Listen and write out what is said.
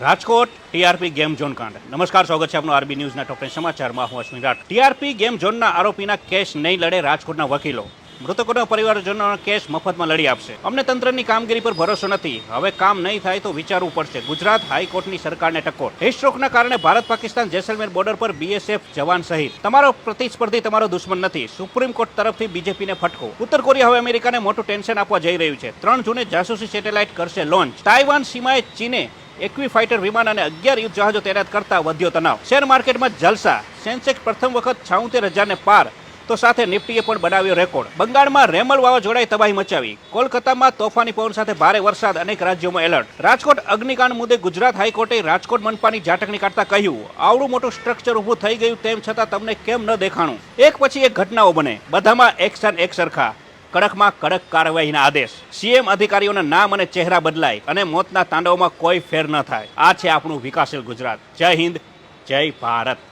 Rajkot, TRP game zone કાંડ. નમસ્કાર, સ્વાગત છે આપનું આરબી ન્યૂઝના ટોપ સમાચારમાં. હું અશ્વિન રાઠ. ટીઆરપી ગેમ ઝોનના આરોપીના કેસ નહીં લડે રાજકોટના વકીલો. મૃતકોના પરિવારજનોના કેસ મફતમાં લડી આપશે. અમને તંત્રની કામગીરી પર ભરોસો નથી. હવે કામ નહીં થાય તો વિચારવું પડશે. ગુજરાત હાઈકોર્ટની સરકારને ટકોર. હિસ્ટ્રોકના કારણે ભારત પાકિસ્તાન જેસલમેર બોર્ડર પર બીએસએફ જવાન સહિત. તમારો પ્રતિસ્પર્ધી તમારો દુશ્મન નથી. સુપ્રીમ કોર્ટ તરફથી બીજેપીને ફટકો. ઉત્તર કોરિયા હવે અમેરિકાને મોટું ટેન્શન આપવા જઈ રહ્યું છે. ત્રણ જૂને જાસૂસી સેટેલાઇટ કરશે લોન્ચ. તાઇવાન સીમાએ ચીને એકવી ફાઇટર વિમાન અને અગિયાર યુદ્ધ જહાજો તૈનાત કરતા વધ્યો તણાવ. શેર માર્કેટમાં જલસા. સેન્સેક્સ પ્રથમ વખત છાઉતેર હજારને પાર. તો સાથે નિફ્ટીએ પણ બનાવ્યો રેકોર્ડ. બંગાળમાં રેમલ વાવાઝોડાએ તબાહી મચાવી. કોલકાતામાં તોફાની પવન સાથે ભારે વરસાદ, અનેક રાજ્યોમાં એલર્ટ. રાજકોટ અગ્નિકાંડ મુદ્દે ગુજરાત હાઈકોર્ટે રાજકોટ મનપાની ઝાટકણી કાઢતા કહ્યું, આવડું મોટું સ્ટ્રક્ચર ઊભું થઈ ગયું તેમ છતાં તમને કેમ ન દેખાણું? એક પછી એક ઘટનાઓ બને. બધામાં એક્શન એક સરખા. કડકમાં કડક કાર્યવાહીના આદેશ. સીએમ અધિકારીઓના નામ અને ચહેરા બદલાય અને મોતના તાંડવમાં કોઈ ફેર ન થાય. આ છે આપણું વિકાસશીલ ગુજરાત. જય હિન્દ, જય ભારત.